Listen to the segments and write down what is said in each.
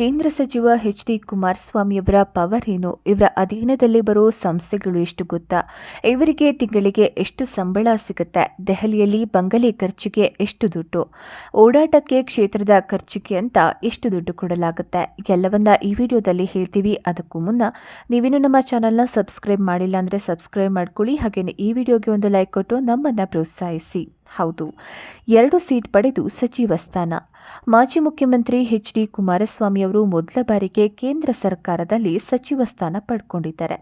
ಕೇಂದ್ರ ಸಚಿವ H D ಕುಮಾರಸ್ವಾಮಿಯವರ power ಏನು? ಇವರ ಅಧೀನದಲ್ಲಿ ಬರೋ ಸಂಸ್ಥೆಗಳು ಎಷ್ಟು ಗೊತ್ತಾ? ಇವರಿಗೆ ತಿಂಗಳಿಗೆ ಎಷ್ಟು ಸಂಬಳ ಸಿಗುತ್ತೆ? ದೆಹಲಿಯಲ್ಲಿ ಬಂಗಲೆ ಖರ್ಚಿಗೆ ಎಷ್ಟು ದುಡ್ಡು? ಓಡಾಟಕ್ಕೆ ಕ್ಷೇತ್ರದ ಖರ್ಚಿಗೆ ಅಂತ ಎಷ್ಟು ದುಡ್ಡು ಕೊಡಲಾಗುತ್ತೆ? ಎಲ್ಲವನ್ನ ಈ ವಿಡಿಯೋದಲ್ಲಿ ಹೇಳ್ತೀವಿ. ಅದಕ್ಕೂ ಮುನ್ನ ನೀವೇನು ನಮ್ಮ ಚಾನಲ್ನ ಸಬ್ಸ್ಕ್ರೈಬ್ ಮಾಡಿಲ್ಲ ಅಂದರೆ ಸಬ್ಸ್ಕ್ರೈಬ್ ಮಾಡ್ಕೊಳ್ಳಿ. ಹಾಗೆಯೇ ಈ ವಿಡಿಯೋಗೆ ಒಂದು ಲೈಕ್ ಕೊಟ್ಟು ನಮ್ಮನ್ನು ಪ್ರೋತ್ಸಾಹಿಸಿ. ಹೌದು. ಎರಡು ಸೀಟ್ ಪಡೆದು ಸಚಿವ ಸ್ಥಾನ. ಮಾಜಿ ಮುಖ್ಯಮಂತ್ರಿ ಎಚ್ ಡಿ ಕುಮಾರಸ್ವಾಮಿ ಅವರು ಮೊದಲ ಬಾರಿಗೆ ಕೇಂದ್ರ ಸರ್ಕಾರದಲ್ಲಿ ಸಚಿವ ಸ್ಥಾನ ಪಡ್ಕೊಂಡಿದ್ದಾರೆ.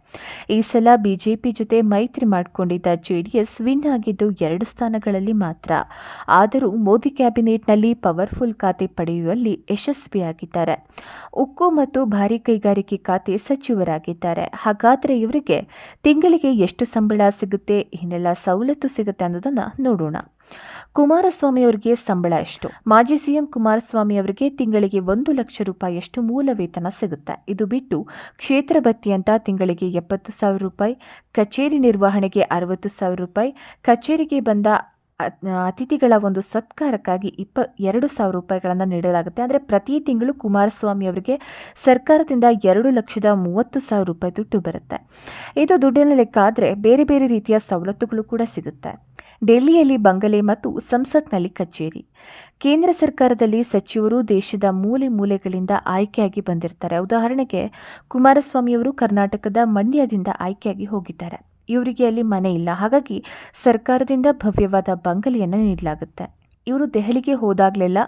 ಈ ಸಲ ಬಿಜೆಪಿ ಜೊತೆ ಮೈತ್ರಿ ಮಾಡಿಕೊಂಡಿದ್ದ ಜೆಡಿಎಸ್ ವಿನ್ ಆಗಿದ್ದು ಎರಡು ಸ್ಥಾನಗಳಲ್ಲಿ ಮಾತ್ರ. ಆದರೂ ಮೋದಿ ಕ್ಯಾಬಿನೆಟ್ನಲ್ಲಿ ಪವರ್ಫುಲ್ ಖಾತೆ ಪಡೆಯುವಲ್ಲಿ ಯಶಸ್ವಿಯಾಗಿದ್ದಾರೆ. ಉಕ್ಕು ಮತ್ತು ಭಾರಿ ಕೈಗಾರಿಕೆ ಖಾತೆ ಸಚಿವರಾಗಿದ್ದಾರೆ. ಹಾಗಾದರೆ ಇವರಿಗೆ ತಿಂಗಳಿಗೆ ಎಷ್ಟು ಸಂಬಳ ಸಿಗುತ್ತೆ ಏನೆಲ್ಲ ಸವಲತ್ತು ಸಿಗುತ್ತೆ ಅನ್ನೋದನ್ನು ನೋಡೋಣ. ಕುಮಾರಸ್ವಾಮಿ ಅವರಿಗೆ ಸಂಬಳ ಎಷ್ಟು? ಮಾಜಿ ಸಿಎಂ ಕುಮಾರಸ್ವಾಮಿ ಅವರಿಗೆ ತಿಂಗಳಿಗೆ ಒಂದು ಲಕ್ಷ ರೂಪಾಯಿಯಷ್ಟು ಮೂಲ ವೇತನ ಸಿಗುತ್ತೆ. ಇದು ಬಿಟ್ಟು ಕ್ಷೇತ್ರ ಅಂತ ತಿಂಗಳಿಗೆ ಎಪ್ಪತ್ತು ಸಾವಿರ ರೂಪಾಯಿ, ಕಚೇರಿ ನಿರ್ವಹಣೆಗೆ ಅರವತ್ತು ಸಾವಿರ ರೂಪಾಯಿ, ಕಚೇರಿಗೆ ಬಂದ ಅತಿಥಿಗಳ ಒಂದು ಸತ್ಕಾರಕ್ಕಾಗಿ ಇಪ್ಪ, ಎರಡು ಸಾವಿರ ರೂಪಾಯಿಗಳನ್ನು ನೀಡಲಾಗುತ್ತೆ. ಅಂದರೆ ಪ್ರತಿ ತಿಂಗಳು ಕುಮಾರಸ್ವಾಮಿ ಅವರಿಗೆ ಸರ್ಕಾರದಿಂದ ಎರಡು ಲಕ್ಷದ ಮೂವತ್ತು ಸಾವಿರ ರೂಪಾಯಿ ದುಡ್ಡು ಬರುತ್ತೆ. ಇದು ದುಡ್ಡಿನ ಲೆಕ್ಕ ಆದರೆ ಬೇರೆ ಬೇರೆ ರೀತಿಯ ಸವಲತ್ತುಗಳು ಕೂಡ ಸಿಗುತ್ತೆ. ಡೆಲ್ಲಿಯಲ್ಲಿ ಬಂಗಲೆ ಮತ್ತು ಸಂಸತ್ನಲ್ಲಿ ಕಚೇರಿ. ಕೇಂದ್ರ ಸರ್ಕಾರದಲ್ಲಿ ಸಚಿವರು ದೇಶದ ಮೂಲೆ ಮೂಲೆಗಳಿಂದ ಆಯ್ಕೆಯಾಗಿ ಬಂದಿರ್ತಾರೆ. ಉದಾಹರಣೆಗೆ ಕುಮಾರಸ್ವಾಮಿಯವರು ಕರ್ನಾಟಕದ ಮಂಡ್ಯದಿಂದ ಆಯ್ಕೆಯಾಗಿ ಹೋಗಿದ್ದಾರೆ. ಇವರಿಗೆ ಅಲ್ಲಿ ಮನೆ ಇಲ್ಲ. ಹಾಗಾಗಿ ಸರ್ಕಾರದಿಂದ ಭವ್ಯವಾದ ಬಂಗಲೆಯನ್ನು ನೀಡಲಾಗುತ್ತೆ. ಇವರು ದೆಹಲಿಗೆ ಹೋದಾಗಲೆಲ್ಲ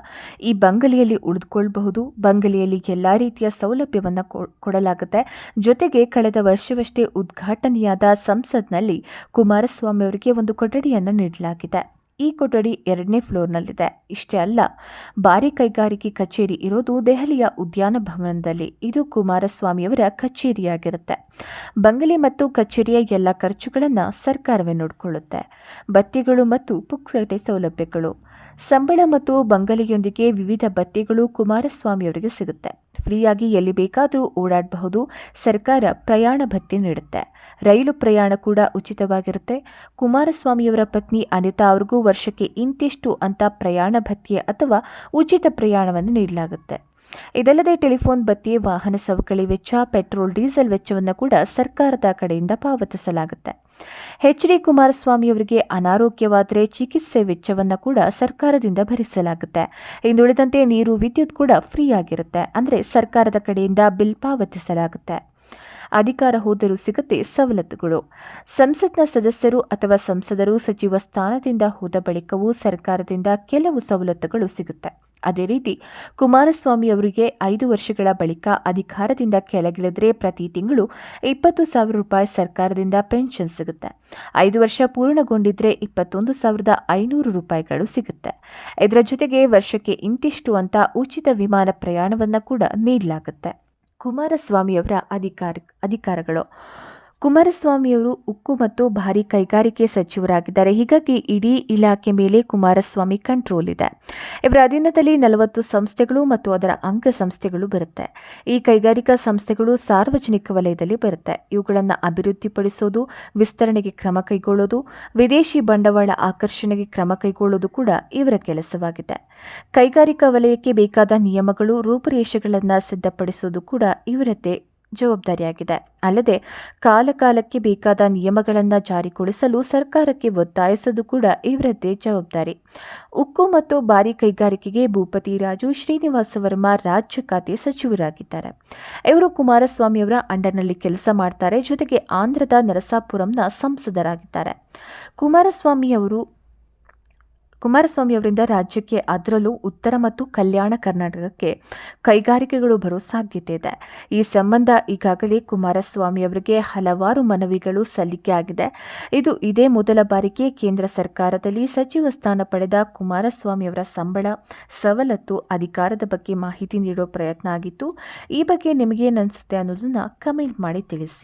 ಈ ಬಂಗಲೆಯಲ್ಲಿ ಉಳಿದುಕೊಳ್ಬಹುದು, ಬಂಗಲೆಯಲ್ಲಿ ಎಲ್ಲ ರೀತಿಯ ಸೌಲಭ್ಯವನ್ನು ಕೊಡಲಾಗುತ್ತೆ. ಜೊತೆಗೆ ಕಳೆದ ವರ್ಷವಷ್ಟೇ ಉದ್ಘಾಟನೆಯಾದ ಸಂಸತ್ನಲ್ಲಿ ಕುಮಾರಸ್ವಾಮಿ ಅವರಿಗೆ ಒಂದು ಕೊಠಡಿಯನ್ನು ನೀಡಲಾಗಿದೆ. ಈ ಕೊಠಡಿ ಎರಡನೇ ಫ್ಲೋರ್ನಲ್ಲಿದೆ. ಇಷ್ಟೇ ಅಲ್ಲ, ಭಾರಿ ಕೈಗಾರಿಕೆ ಕಚೇರಿ ಇರೋದು ದೆಹಲಿಯ ಉದ್ಯಾನ ಭವನದಲ್ಲಿ. ಇದು ಕುಮಾರಸ್ವಾಮಿಯವರ ಕಚೇರಿಯಾಗಿರುತ್ತೆ. ಬಂಗಲೆ ಮತ್ತು ಕಚೇರಿಯ ಎಲ್ಲ ಖರ್ಚುಗಳನ್ನು ಸರ್ಕಾರವೇ ನೋಡಿಕೊಳ್ಳುತ್ತೆ. ಬತ್ತಿಗಳು ಮತ್ತು ಪುಕ್ಸಟೆ ಸೌಲಭ್ಯಗಳು. ಸಂಬಳ ಮತ್ತು ಬಂಗಲೆಯೊಂದಿಗೆ ವಿವಿಧ ಬತ್ತಿಗಳು ಕುಮಾರಸ್ವಾಮಿಯವರಿಗೆ ಸಿಗುತ್ತೆ. ಫ್ರೀಯಾಗಿ ಎಲ್ಲಿ ಬೇಕಾದರೂ ಓಡಾಡಬಹುದು. ಸರ್ಕಾರ ಪ್ರಯಾಣ ಭತ್ಯೆ ನೀಡುತ್ತೆ. ರೈಲು ಪ್ರಯಾಣ ಕೂಡ ಉಚಿತವಾಗಿರುತ್ತೆ. ಕುಮಾರಸ್ವಾಮಿಯವರ ಪತ್ನಿ ಅನಿತಾ ಅವ್ರಿಗೂ ವರ್ಷಕ್ಕೆ ಇಂತಿಷ್ಟು ಅಂತ ಪ್ರಯಾಣ ಭತ್ಯೆ ಅಥವಾ ಉಚಿತ ಪ್ರಯಾಣವನ್ನು ನೀಡಲಾಗುತ್ತೆ. ಇದಲ್ಲದೆ ಟೆಲಿಫೋನ್ ಬತ್ತಿ ವಾಹನ ಸವಕಳಿ ವೆಚ್ಚ, ಪೆಟ್ರೋಲ್, ಡೀಸೆಲ್ ವೆಚ್ಚವನ್ನು ಕೂಡ ಸರ್ಕಾರದ ಕಡೆಯಿಂದ ಪಾವತಿಸಲಾಗುತ್ತೆ. ಎಚ್ ಡಿ ಕುಮಾರಸ್ವಾಮಿ ಅವರಿಗೆ ಅನಾರೋಗ್ಯವಾದರೆ ಚಿಕಿತ್ಸೆ ವೆಚ್ಚವನ್ನು ಕೂಡ ಸರ್ಕಾರದಿಂದ ಭರಿಸಲಾಗುತ್ತೆ. ಇನ್ನುಳಿದಂತೆ ನೀರು, ವಿದ್ಯುತ್ ಕೂಡ ಫ್ರೀ ಆಗಿರುತ್ತೆ ಅಂದರೆ ಸರ್ಕಾರದ ಕಡೆಯಿಂದ ಬಿಲ್ ಪಾವತಿಸಲಾಗುತ್ತೆ. ಅಧಿಕಾರ ಹೋದರೂ ಸಿಗುತ್ತೆ ಸವಲತ್ತುಗಳು. ಸಂಸತ್ನ ಸದಸ್ಯರು ಅಥವಾ ಸಂಸದರು ಸಚಿವ ಸ್ಥಾನದಿಂದ ಹೋದ ಬಳಿಕವೂ ಸರ್ಕಾರದಿಂದ ಕೆಲವು ಸವಲತ್ತುಗಳು ಸಿಗುತ್ತೆ. ಅದೇ ರೀತಿ ಕುಮಾರಸ್ವಾಮಿ ಅವರಿಗೆ ಐದು ವರ್ಷಗಳ ಬಳಿಕ ಅಧಿಕಾರದಿಂದ ಕೆಳಗಿಳಿದ್ರೆ ಪ್ರತಿ ತಿಂಗಳು ಇಪ್ಪತ್ತು ಸಾವಿರ ರೂಪಾಯಿ ಸರ್ಕಾರದಿಂದ ಪೆನ್ಷನ್ ಸಿಗುತ್ತೆ. ಐದು ವರ್ಷ ಪೂರ್ಣಗೊಂಡಿದ್ರೆ ಇಪ್ಪತ್ತೊಂದು ಸಾವಿರದ ಐನೂರು ರೂಪಾಯಿಗಳು ಸಿಗುತ್ತೆ. ಇದರ ಜೊತೆಗೆ ವರ್ಷಕ್ಕೆ ಇಂತಿಷ್ಟು ಅಂತ ಉಚಿತ ವಿಮಾನ ಪ್ರಯಾಣವನ್ನು ಕೂಡ ನೀಡಲಾಗುತ್ತೆ. ಕುಮಾರಸ್ವಾಮಿಯವರ ಅಧಿಕಾರ ಅಧಿಕಾರಗಳು. ಕುಮಾರಸ್ವಾಮಿಯವರು ಉಕ್ಕು ಮತ್ತು ಭಾರಿ ಕೈಗಾರಿಕೆ ಸಚಿವರಾಗಿದ್ದಾರೆ. ಹೀಗಾಗಿ ಇಡೀ ಇಲಾಖೆ ಮೇಲೆ ಕುಮಾರಸ್ವಾಮಿ ಕಂಟ್ರೋಲ್ ಇದೆ. ಇವರ ಅಧೀನದಲ್ಲಿ ನಲವತ್ತು ಸಂಸ್ಥೆಗಳು ಮತ್ತು ಅದರ ಅಂಗಸಂಸ್ಥೆಗಳು ಬರುತ್ತೆ. ಈ ಕೈಗಾರಿಕಾ ಸಂಸ್ಥೆಗಳು ಸಾರ್ವಜನಿಕ ವಲಯದಲ್ಲಿ ಬರುತ್ತೆ. ಇವುಗಳನ್ನು ಅಭಿವೃದ್ಧಿಪಡಿಸೋದು, ವಿಸ್ತರಣೆಗೆ ಕ್ರಮ ಕೈಗೊಳ್ಳೋದು, ವಿದೇಶಿ ಬಂಡವಾಳ ಆಕರ್ಷಣೆಗೆ ಕ್ರಮ ಕೈಗೊಳ್ಳೋದು ಕೂಡ ಇವರ ಕೆಲಸವಾಗಿದೆ. ಕೈಗಾರಿಕಾ ವಲಯಕ್ಕೆ ಬೇಕಾದ ನಿಯಮಗಳು, ರೂಪುರೇಷೆಗಳನ್ನು ಸಿದ್ಧಪಡಿಸೋದು ಕೂಡ ಇವರದ್ದೇ ಜವಾಬ್ದಾರಿಯಾಗಿದೆ. ಅಲ್ಲದೆ, ಕಾಲಕಾಲಕ್ಕೆ ಬೇಕಾದ ನಿಯಮಗಳನ್ನು ಜಾರಿಗೊಳಿಸಲು ಸರ್ಕಾರಕ್ಕೆ ಒತ್ತಾಯಿಸೋದು ಕೂಡ ಇವರದ್ದೇ ಜವಾಬ್ದಾರಿ. ಉಕ್ಕು ಮತ್ತು ಭಾರಿ ಕೈಗಾರಿಕೆಗೆ ಭೂಪತಿ ರಾಜು ಶ್ರೀನಿವಾಸ ವರ್ಮಾ ರಾಜ್ಯ ಖಾತೆ ಸಚಿವರಾಗಿದ್ದಾರೆ. ಇವರು ಕುಮಾರಸ್ವಾಮಿಯವರ ಅಂಡರ್ನಲ್ಲಿ ಕೆಲಸ ಮಾಡ್ತಾರೆ, ಜೊತೆಗೆ ಆಂಧ್ರದ ನರಸಾಪುರಂನ ಸಂಸದರಾಗಿದ್ದಾರೆ. ಕುಮಾರಸ್ವಾಮಿ ಅವರು ಕುಮಾರಸ್ವಾಮಿ ಅವರಿಂದ ರಾಜ್ಯಕ್ಕೆ ಅದರಲ್ಲೂ ಉತ್ತರ ಮತ್ತು ಕಲ್ಯಾಣ ಕರ್ನಾಟಕಕ್ಕೆ ಕೈಗಾರಿಕೆಗಳು ಬರೋ ಸಾಧ್ಯತೆ ಇದೆ. ಈ ಸಂಬಂಧ ಈಗಾಗಲೇ ಕುಮಾರಸ್ವಾಮಿ ಅವರಿಗೆ ಹಲವಾರು ಮನವಿಗಳು ಸಲ್ಲಿಕೆ ಆಗಿದೆ. ಇದು ಇದೇ ಮೊದಲ ಬಾರಿಗೆ ಕೇಂದ್ರ ಸರ್ಕಾರದಲ್ಲಿ ಸಚಿವ ಸ್ಥಾನ ಪಡೆದ ಕುಮಾರಸ್ವಾಮಿ ಅವರ ಸಂಬಳ ಸವಲತ್ತು ಅಧಿಕಾರದ ಬಗ್ಗೆ ಮಾಹಿತಿ ನೀಡೋ ಪ್ರಯತ್ನ ಆಗಿತ್ತು. ಈ ಬಗ್ಗೆ ನಿಮಗೇನು ಅನಿಸುತ್ತೆ ಅನ್ನೋದನ್ನ ಕಮೆಂಟ್ ಮಾಡಿ ತಿಳಿಸಿ.